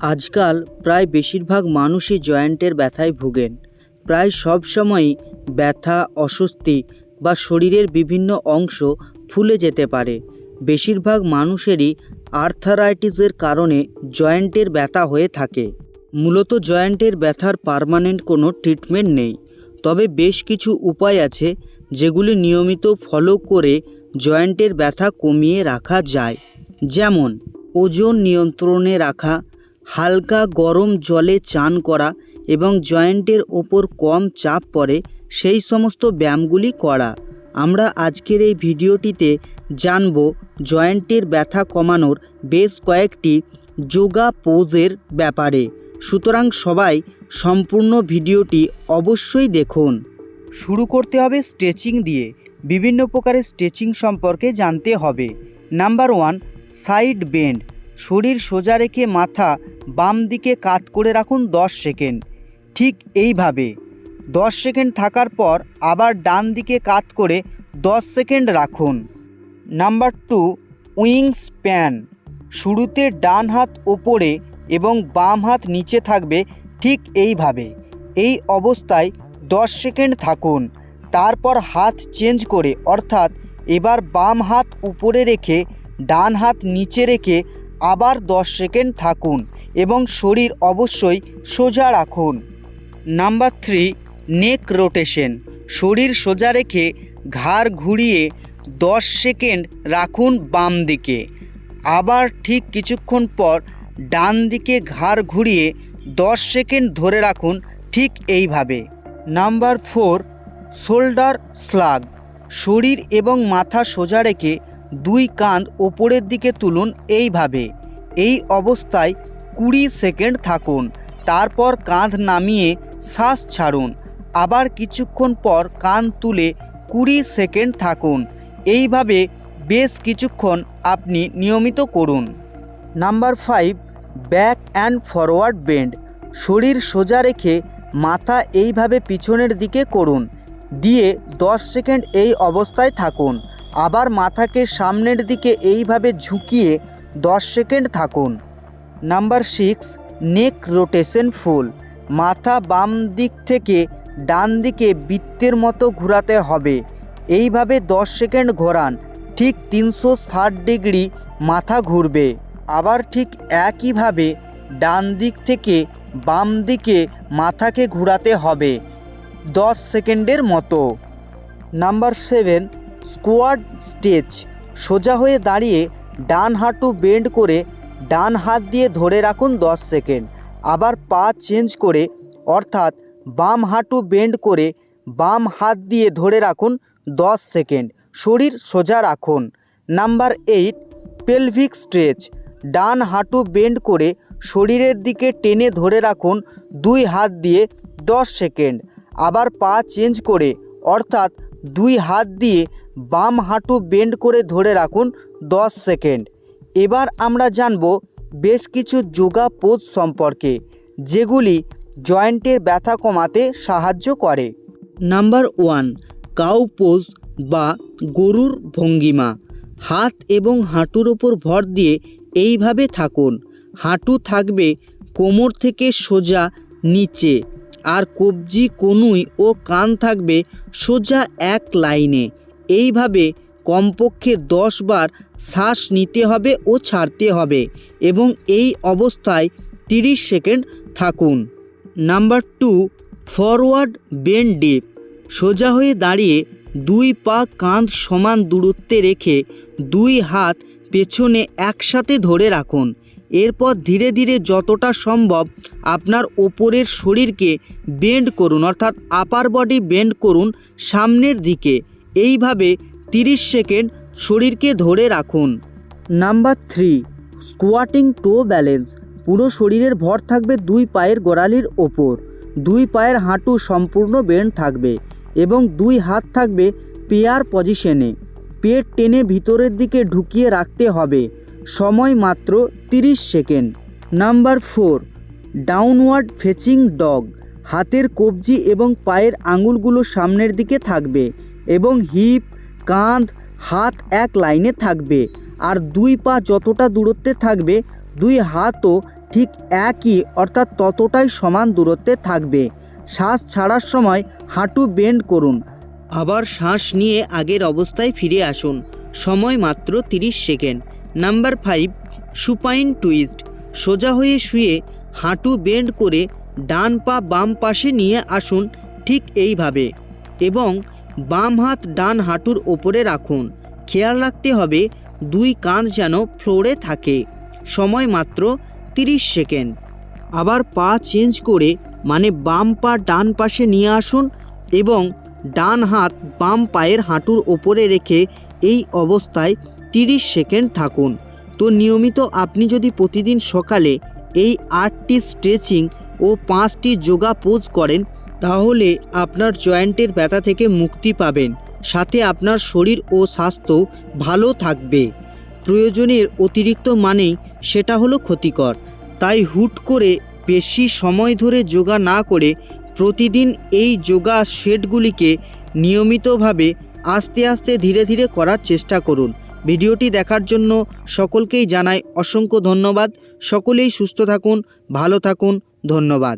আজকাল প্রায় বেশিরভাগ মানুষই জয়েন্টের ব্যথায় ভোগেন। প্রায় সব সময়ই ব্যথা, অস্বস্তি বা শরীরের বিভিন্ন অংশ ফুলে যেতে পারে। বেশিরভাগ মানুষেরই আর্থারাইটিসের কারণে জয়েন্টের ব্যথা হয়ে থাকে। মূলত জয়েন্টের ব্যথার পার্মানেন্ট কোনো ট্রিটমেন্ট নেই। তবে বেশ কিছু উপায় আছে যেগুলি নিয়মিত ফলো করে জয়েন্টের ব্যথা কমিয়ে রাখা যায়। যেমন, ওজন নিয়ন্ত্রণে রাখা হালকা গরম জলে চান করা এবং জয়েন্টের ওপর কম চাপ পড়ে, সেই সমস্ত ব্যায়ামগুলি করা। আমরা আজকের এই ভিডিওটিতে জানব জয়েন্টের ব্যথা কমানোর বেশ কয়েকটি যোগা পোজের ব্যাপারে। সুতরাং সবাই সম্পূর্ণ ভিডিওটি অবশ্যই দেখুন। শুরু করতে হবে স্ট্রেচিং দিয়ে। বিভিন্ন প্রকারের স্ট্রেচিং সম্পর্কে জানতে হবে। Number one, side bend. শরীর সোজা রেখে মাথা বাম দিকে কাত করে রাখুন দশ সেকেন্ড। ঠিক এইভাবে। দশ সেকেন্ড থাকার পর আবার ডান দিকে কাত করে দশ সেকেন্ড রাখুন। নাম্বার টু উইংস প্যান শুরুতে ডান হাত ওপরে এবং বাম হাত নিচে থাকবে ঠিক এইভাবে। এই অবস্থায় দশ সেকেন্ড থাকুন। তারপর হাত চেঞ্জ করে, অর্থাৎ এবার বাম হাত উপরে রেখে ডান হাত নিচে রেখে আবার দশ সেকেন্ড থাকুন এবং শরীর অবশ্যই সোজা রাখুন। Number three, neck rotation. শরীর সোজা রেখে ঘাড় ঘুরিয়ে দশ সেকেন্ড রাখুন বাম দিকে। আবার ঠিক কিছুক্ষণ পর ডান দিকে ঘাড় ঘুরিয়ে দশ সেকেন্ড ধরে রাখুন ঠিক এইভাবে। Number four, shoulder shrug. শরীর এবং মাথা সোজা রেখে দুই কাঁধ ওপরের দিকে তুলুন এইভাবে। এই অবস্থায় কুড়ি সেকেন্ড থাকুন, তারপর কাঁধ নামিয়ে শ্বাস ছাড়ুন। আবার কিছুক্ষণ পর কান তুলে কুড়ি সেকেন্ড থাকুন। এইভাবে বেশ কিছুক্ষণ আপনি নিয়মিত করুন। Number five, back and forward bend. শরীর সোজা রেখে মাথা এইভাবে পিছনের দিকে করুন। দিয়ে দশ সেকেন্ড এই অবস্থায় থাকুন। আবার মাথাকে সামনের দিকে এইভাবে ঝুঁকিয়ে দশ সেকেন্ড থাকুন। Number six, neck rotation full. মাথা বাম দিক থেকে ডান দিকে বৃত্তের মতো ঘোরাতে হবে। এইভাবে দশ সেকেন্ড ঘোরান। ঠিক তিনশো ষাট ডিগ্রি মাথা ঘুরবে। আবার ঠিক একইভাবে ডান দিক থেকে বাম দিকে মাথাকে ঘোরাতে হবে। দশ সেকেন্ডের মতো। নাম্বার সেভেন স্কোয়াড স্টেচ সোজা হয়ে দাঁড়িয়ে ডান হাঁটু বেন্ড করে ডান হাত দিয়ে ধরে রাখুন দশ সেকেন্ড। আবার পা চেঞ্জ করে, অর্থাৎ বাম হাঁটু বেন্ড করে বাম হাত দিয়ে ধরে রাখুন দশ সেকেন্ড। শরীর সোজা রাখুন। Number eight, pelvic stretch. ডান হাঁটু বেন্ড করে শরীরের দিকে টেনে ধরে রাখুন দুই হাত দিয়ে দশ সেকেন্ড। আবার পা চেঞ্জ করে, অর্থাৎ দুই হাত দিয়ে বাম হাঁটু বেন্ড করে ধরে রাখুন দশ সেকেন্ড। এবার আমরা জানব বেশ কিছু যোগা পোজ সম্পর্কে, যেগুলি জয়েন্টের ব্যথা কমাতে সাহায্য করে। নাম্বার ওয়ান, কাউ পোজ বা গরুর ভঙ্গিমা। হাত এবং হাঁটুর ওপর ভর দিয়ে এইভাবে থাকুন। হাঁটু থাকবে কোমর থেকে সোজা নিচে। আর কবজি কনুই ও কান থাকবে সোজা এক লাইনে। এইভাবে কমপক্ষে দশ বার শ্বাস নিতে হবে ও ছাড়তে হবে এবং এই অবস্থায় তিরিশ সেকেন্ড থাকুন। Number two, forward bend deep. সোজা হয়ে দাঁড়িয়ে দুই পা কাঁধ সমান দূরত্বে রেখে দুই হাত পেছনে একসাথে ধরে রাখুন। এরপর ধীরে ধীরে যতটা সম্ভব আপনার ওপরের শরীরকে বেন্ড করুন, অর্থাৎ আপার বডি বেন্ড করুন সামনের দিকে। এইভাবে তিরিশ সেকেন্ড শরীরকে ধরে রাখুন। Number three squatting toe balance পুরো শরীরের ভর থাকবে দুই পায়ের গোড়ালির ওপর। দুই পায়ের হাঁটু সম্পূর্ণ বেন্ড থাকবে এবং দুই হাত থাকবে পেয়ার পজিশনে পেট টেনে ভিতরের দিকে ঢুকিয়ে রাখতে হবে। সময় মাত্র তিরিশ second. Number four, downward facing dog. হাতের কবজি এবং পায়ের আঙুলগুলো সামনের দিকে থাকবে এবং হিপ, কাঁধ, হাত এক লাইনে থাকবে। আর দুই পা যতটা দূরত্বে থাকবে, দুই হাতও ঠিক একই অর্থাৎ ততটাই সমান দূরত্বে থাকবে। শ্বাস ছাড়ার সময় হাঁটু বেন্ড করুন। আবার শ্বাস নিয়ে আগের অবস্থায় ফিরে আসুন। সময় মাত্র 30 second. Number five, supine twist. সোজা হয়ে শুয়ে হাঁটু বেন্ড করে ডান পা বাম পাশে নিয়ে আসুন ঠিক এইভাবে এবং বাম হাত ডান হাঁটুর ওপরে রাখুন। খেয়াল রাখতে হবে দুই কাঁধ যেন ফ্লোরে থাকে। সময় মাত্র 30 সেকেন্ড। আবার পা চেঞ্জ করে মানে বাম পা ডান পাশে নিয়ে আসুন এবং ডান হাত বাম পায়ের হাঁটুর ওপরে রেখে এই অবস্থায় 30 সেকেন্ড থাকুন। তো নিয়মিত আপনি যদি প্রতিদিন সকালে এই আটটি স্ট্রেচিং ও পাঁচটি যোগা পোজ করেন, তাহলে আপনার জয়েন্টের ব্যথা থেকে মুক্তি পাবেন। সাথে আপনার শরীর ও স্বাস্থ্য ভালো থাকবে। প্রয়োজনের অতিরিক্ত মানেই সেটা হলো ক্ষতিকর। তাই হুট করে বেশি সময় ধরে যোগা না করে প্রতিদিন এই যোগা সেটগুলিকে নিয়মিতভাবে আস্তে আস্তে ধীরে ধীরে করার চেষ্টা করুন। ভিডিওটি দেখার জন্য সকলকেই জানাই অসংখ্য ধন্যবাদ। সকলেই সুস্থ থাকুন ভালো থাকুন ধন্যবাদ।